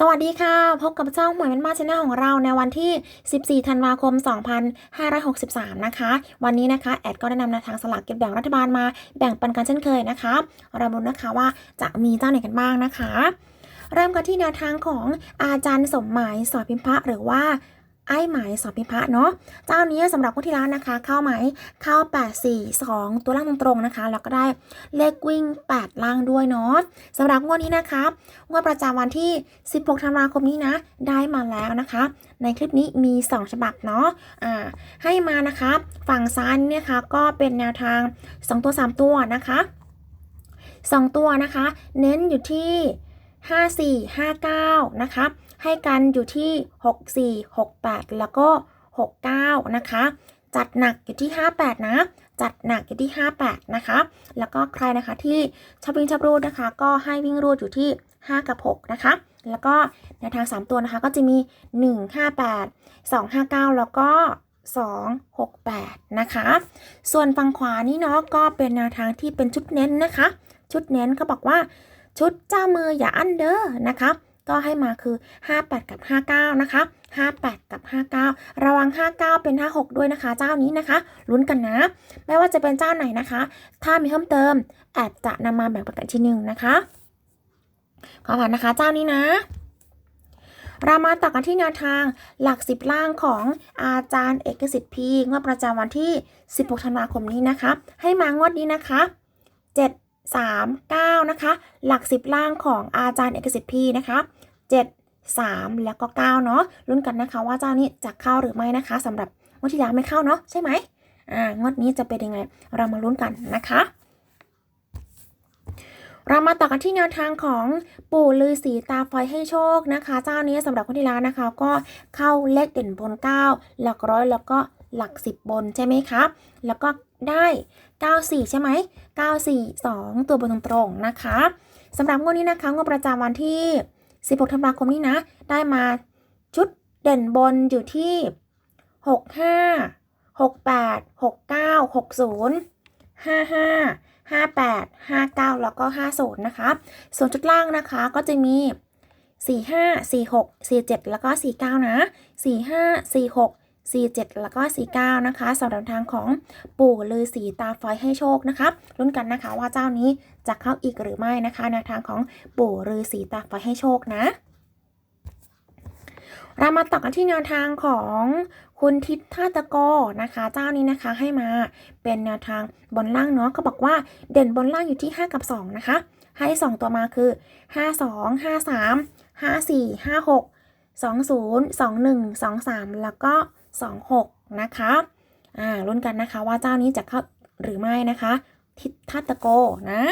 สวัสดีค่ะ พบกับเจ้าหมวยแม่นมาชแนลของเราในวันที่ 14 ธันวาคม 2563 นะคะ วันนี้นะคะ แอดก็ได้นำแนวทางสลากกินแบ่งรัฐบาลมาแบ่งปันกันเช่นเคยนะคะ เราดูนะคะว่าจะมีเจ้าไหนกันบ้างนะคะ เริ่มกันที่แนวทางของอาจารย์สมหมายสอพิมพะหรือว่า ไอ้หมายสอนพิพะเนาะเจ้านี้สำหรับคนที่ร้านนะคะ เข้าไหมเข้า 8 4 2 ตัวล่างตรงๆนะคะ แล้วก็ได้เลขวิ่ง 8 ล่างด้วยเนาะสำหรับงวดนี้นะคะงวดประจำวันที่ 16ธันวาคมนี้นะ ได้มาแล้วนะคะ ในคลิปนี้มี 2 ฉบับเนาะอ่าให้มานะคะ ฝั่งซ้ายเนี่ยค่ะก็เป็นแนวทาง 2 ตัว 3 ตัวนะคะ 2 ตัวนะคะ เน้นอยู่ที่ 54 59 นะคะ ให้กันอยู่ที่ 64 68 แล้วก็ 69 นะคะ จัดหนักอยู่ที่ 58 นะ จัดหนักอยู่ที่ 58 นะคะ แล้วก็ใครนะคะที่ชอบวิ่งชอบรูดนะคะ ก็ให้วิ่งรูดอยู่ที่ 5 กับ 6 นะคะ แล้วก็ในวทาง 3 ตัวนะคะก็จะมี 1 58 2 59 แล้วก็2 68 นะคะ ส่วนฝั่งขวานี่เนาะก็เป็นแนวทางที่เป็นชุดเน้นนะคะ ชุดเน้นเขาบอกว่าชุดเจ้ามืออย่าอันเดอร์นะคะ ก็ให้มาคือ 58 กับ 59 นะคะ 58 กับ 59 ระวัง 59 เป็น 56 ด้วยนะคะ เจ้านี้นะคะ ลุ้นกันนะ ไม่ว่าจะเป็นเจ้าไหนนะคะ ถ้ามีเพิ่มเติมแอดจะนำมาแบ่งปันกันที่หนึ่งนะคะ ขอผ่านนะคะเจ้านี้นะเรามาต่อกันที่แนวทางหลักสิบล่างของอาจารย์เอกสิทธิ์พีงวดประจำวันที่ 16 ธันวาคมนี้นะคะ ให้มางวดนี้นะคะ 7 3 9 นะคะ หลักสิบล่างของอาจารย์เอกสิทธิ์พีนะคะ 7 3 แล้วก็ 9 เนาะลุ้นกันนะคะว่าเจ้านี้จะเข้าหรือไม่นะคะสำหรับงวดที่แล้วไม่เข้าเนาะใช่ไหมอ่างวดนี้จะเป็นยังไง เรามาลุ้นกันนะคะ เรามาต่อกันที่แนวทางของปู่ลือสีตาไฟให้โชคนะคะ เจ้านี้สำหรับคนที่ร้านนะคะ ก็เข้าเลขเด่นบน 9 หลักร้อยแล้วก็ หลัก 10 บนใช่ไหมคะ แล้วก็ได้ 94 ใช่ไหม 94 2 ตัวบนตรงๆนะคะสำหรับงวดนี้นะคะงวดประจำวันที่ 16 ธันวาคมนี้นะ ได้มาชุดเด่นบนอยู่ที่ 65 68 69 60 55 58 59 แล้วก็ 50 นะคะ ส่วนชุดล่างนะคะก็จะมี 45 46 47 แล้วก็ 49 นะ 45 46 47 แล้วก็ 49 นะคะสำหรับทางของปู่ลือสีตาไฟให้โชคนะคะลุ้นกันนะคะว่าเจ้านี้จะเข้าอีกหรือไม่นะคะแนวทางของปู่ลือสีตาไฟให้โชคนะเรามาต่อกันที่แนวทางของคุณทิพย์ท่าตะโกนะคะ เจ้านี้นะคะให้มาเป็นแนวทางบนล่างเนาะเขาบอกว่าเด่นบนล่างอยู่ที่ 5 กับ 2 นะคะ ให้ 2 ตัวมาคือ 5 2 5 3 5 4 5 6 2 0 2 1 2 3 แล้วก็ 2 6 นะคะอ่าลุ้นกันนะคะว่าเจ้านี้จะเข้าหรือไม่นะคะ ทิพย์ท่าตโกนะ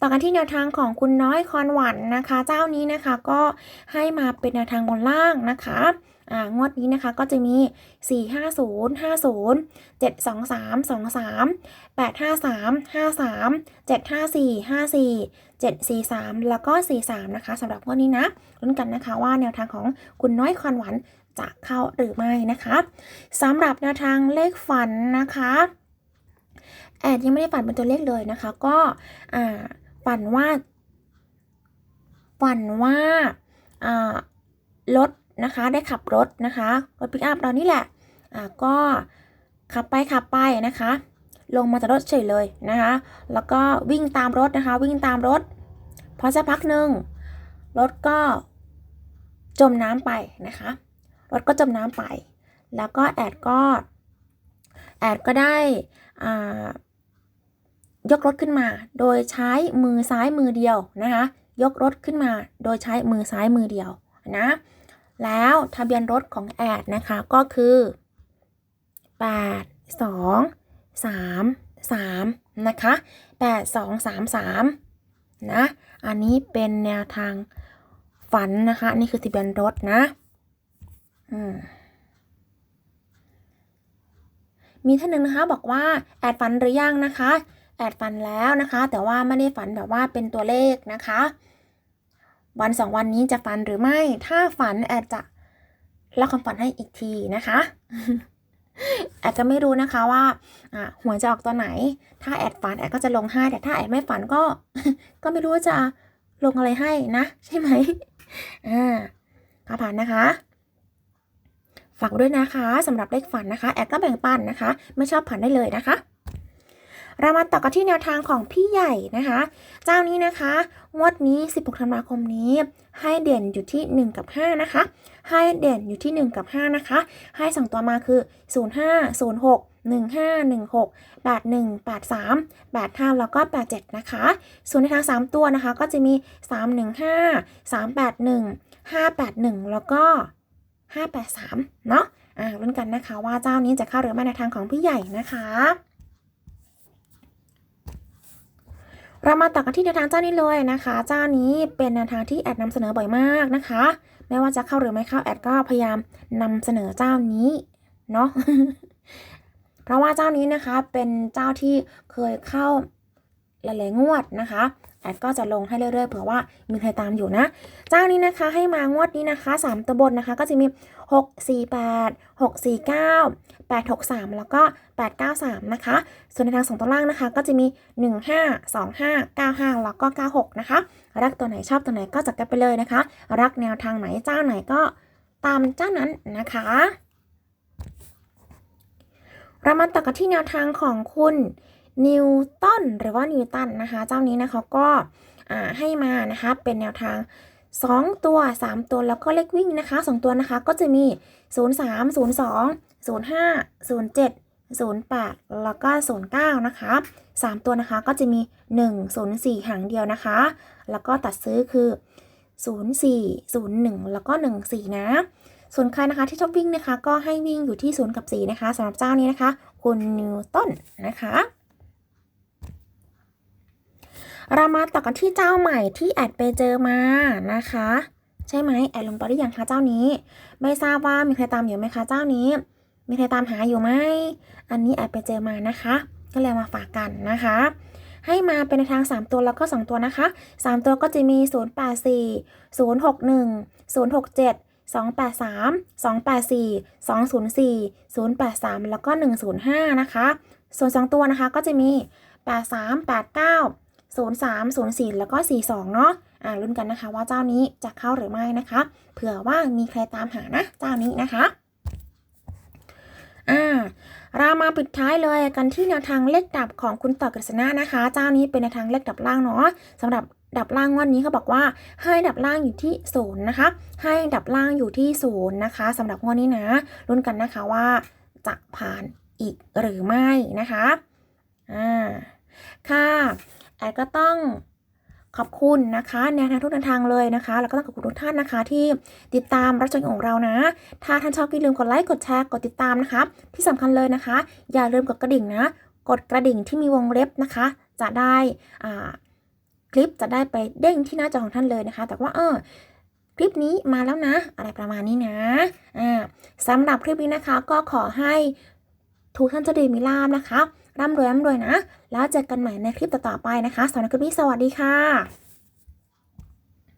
ต่อกันที่แนวทางของคุณน้อยคอนหวันนะคะ เจ้านี้นะคะก็ให้มาเป็นแนวทางบนล่างนะคะอ่างวดนี้นะคะก็จะมี 4 5 0 5 0 7 2 3 2 3 8 5 3 5 3 7 5 4 5 4 7 4 3 แล้วก็ 4 3 นะคะสำหรับงวดนี้นะลุ้นกันนะคะว่าแนวทางของคุณน้อยคอนหวัน จะเข้าหรือไม่นะคะสำหรับแนวทางเลขฝันนะคะแอดยังไม่ได้ฝันเป็นตัวเลขเลยนะคะ ก็ฝันว่าฝันว่ารถนะคะได้ขับรถนะคะรถปิกอัพเรานี่แหละก็ขับไปขับไปนะคะ ลงมาจากรถเฉยเลยนะคะ แล้วก็วิ่งตามรถนะคะ วิ่งตามรถพอสักพักหนึ่งรถก็จมน้ำไปนะคะ รถก็จมน้ำไป แล้วก็แอดก็แอดก็ได้อ่ายกรถขึ้นมา โดยใช้มือซ้ายมือเดียวนะคะ ยกรถขึ้นมา โดยใช้มือซ้ายมือเดียวนะ แล้วทะเบียนรถของแอดนะคะก็คือ 8 2 3 3 นะคะ 8 2 3 3 นะ อันนี้เป็นแนวทางฝันนะคะ นี่คือทะเบียนรถนะ มีท่านหนึ่งนะคะบอกว่าแอดฝันหรือยังนะคะ แอดฝันแล้วนะคะ แต่ว่าไม่ได้ฝันแบบว่าเป็นตัวเลขนะคะ วันสองวันนี้จะฝันหรือไม่ ถ้าฝันแอดจะเล่าความฝันให้อีกทีนะคะแอดจะไม่รู้นะคะว่าอ่าหวยจะออกตอนไหน ถ้าแอดฝันแอดก็จะลงให้ แต่ถ้าแอดไม่ฝันก็ ก็ไม่รู้ว่าจะลงอะไรให้นะ ใช่ไหมอ่าผ่านนะคะ ฝากด้วยนะคะสำหรับเลขฝันนะคะ แอดก็แบ่งปันนะคะ ไม่ชอบผ่านได้เลยนะคะเรามาต่อกันที่แนวทางของพี่ใหญ่นะคะ เจ้านี้นะคะงวดนี้ 16 ธันวาคมนี้ ให้เด่นอยู่ที่ 1 กับ 5 นะคะ ให้เด่นอยู่ที่ 1 กับ 5 นะคะ ให้สองตัวมาคือ 05 06 15 16 81 83 85 แล้วก็ 87 นะคะ ส่วนในทาง 3 ตัวนะคะก็จะมี 315 381 581 แล้วก็ 583 เนาะอ่าลุ้นกันนะคะว่าเจ้านี้จะเข้าหรือไม่ในทางของพี่ใหญ่นะคะ เรามาต่อกันที่แนวทางเจ้านี้เลยนะคะ เจ้านี้เป็นแนวทางที่แอดนำเสนอบ่อยมากนะคะ ไม่ว่าจะเข้าหรือไม่เข้าแอดก็พยายามนำเสนอเจ้านี้เนาะเพราะว่าเจ้านี้นะคะเป็นเจ้าที่เคยเข้าหลายๆงวดนะคะ แอดก็จะลงให้เรื่อยๆเผื่อว่ามีใครตามอยู่นะ เจ้านี้นะคะให้มางวดนี้นะคะ 3 ตัวบนนะคะก็จะมี 6 4 8 6 4 9 8 6 3 แล้วก็ 8 9 3 นะคะ ส่วนในทางสองตัวล่างนะคะ ก็จะมี 1 5 2 5 9 5 แล้วก็ 96 นะคะ รักตัวไหนชอบตัวไหนก็จัดกันไปเลยนะคะ รักแนวทางไหนเจ้าไหนก็ตามเจ้านั้นนะคะเรามาต่อกันที่แนวทางของคุณ นิวตันหรือว่านิวตันนะคะ เจ้านี้นะคะก็ให้มานะคะเป็นแนวทาง 2 ตัว 3 ตัวแล้วก็เลขวิ่งนะคะ 2 ตัวนะคะก็จะมี 0 3 0 2 0 5 0 7 0 8 แล้วก็ 09 นะคะ 3 ตัวนะคะก็จะมี 1 0 4 หางเดียวนะคะ แล้วก็ตัดซื้อคือ 0 4 0 1 แล้วก็ 1 4 นะ ส่วนใครนะคะที่ชอบวิ่งนะคะ ก็ให้วิ่งอยู่ที่ 0 กับ 4 นะคะสำหรับเจ้านี้นะคะ คุณนิวตันนะคะ เรามาต่อกันที่เจ้าใหม่ที่แอดไปเจอมานะคะ ใช่ไหมแอดลงไปหรือยังคะเจ้านี้ ไม่ทราบว่ามีใครตามอยู่ไหมคะเจ้านี้ มีใครตามหาอยู่ไหมอันนี้แอดไปเจอมานะคะ ก็เลยมาฝากกันนะคะ ให้มาเป็นในทาง 3 ตัวแล้วก็ 2 ตัวนะคะ 3 ตัวก็จะมี 0 8 4 0 6 1 0 6 7 2 8 3 2 8 4 2 0 4 0 8 3 แล้วก็ 105 นะคะ ส่วน 2 ตัวนะคะก็จะมี 8 3 0 3 0 4 แล้วก็ 42 เนาะอ่าลุ้นกันนะคะว่าเจ้านี้จะเข้าหรือไม่นะคะ เผื่อว่ามีใครตามหานะเจ้านี้นะคะอ่าเรามาปิดท้ายเลยกันที่แนวทางเลขดับของคุณต่อกฤษณะนะคะ เจ้านี้เป็นแนวทางเลขดับล่างเนาะสำหรับดับล่างวันนี้เขาบอกว่าให้ดับล่างอยู่ที่ศูนย์นะคะ ให้ดับล่างอยู่ที่ศูนย์นะคะสำหรับงวดนี้นะลุ้นกันนะคะว่าจะผ่านอีกหรือไม่นะคะอ่าค่ะ แอดก็ต้องขอบคุณนะคะแนวทางทุกทางเลยนะคะ แล้วก็ต้องขอบคุณทุกท่านนะคะ ที่ติดตามรับชมของเรานะ ถ้าท่านชอบก็อย่าลืมกดไลค์กดแชร์กดติดตามนะคะ ที่สำคัญเลยนะคะ อย่าลืมกดกระดิ่งนะ กดกระดิ่งที่มีวงเล็บนะคะ จะได้อ่าคลิปจะได้ไปเด้งที่หน้าจอของท่านเลยนะคะ แต่ว่าเออคลิปนี้มาแล้วนะ อะไรประมาณนี้นะอ่าสำหรับคลิปนี้นะคะก็ขอให้ทุกท่านจะดีมีลาบนะคะ ร่ำรวยร่ำรวยนะ แล้วเจอกันใหม่ในคลิปต่อๆไปนะคะสำหรับคลิปนี้สวัสดีค่ะ